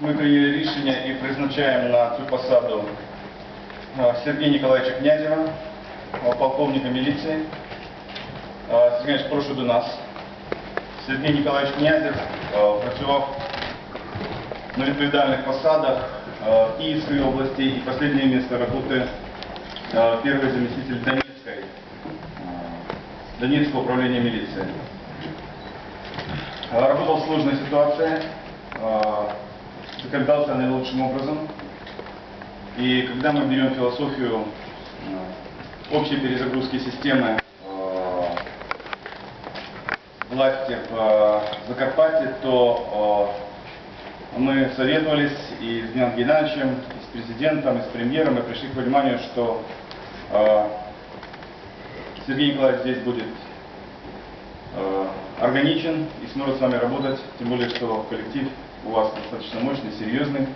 ми прийняли рішення і призначаємо на цю посаду е, Сергія Ніколаєвича Князєва, е, полковника міліції. Е, Сергій Ніколаєвич, прошу до нас. Сергій Ніколаєвич Князєв е, працював на відповідальних посадах э, в Киевской области и последнее место работы э, первый заместитель Донецкой, э, Донецкого управления милиции. Э, Работал в сложной ситуации, закрепился наилучшим образом. И когда мы берем философию э, общей перезагрузки системы э, власти в Закарпатье, то э, мы советовались и с Геннадием Геннадьевичем, и с президентом, и с премьером, и пришли к пониманию, что Сергей Николаевич здесь будет органичен и сможет с вами работать, тем более, что коллектив у вас достаточно мощный, серьезный.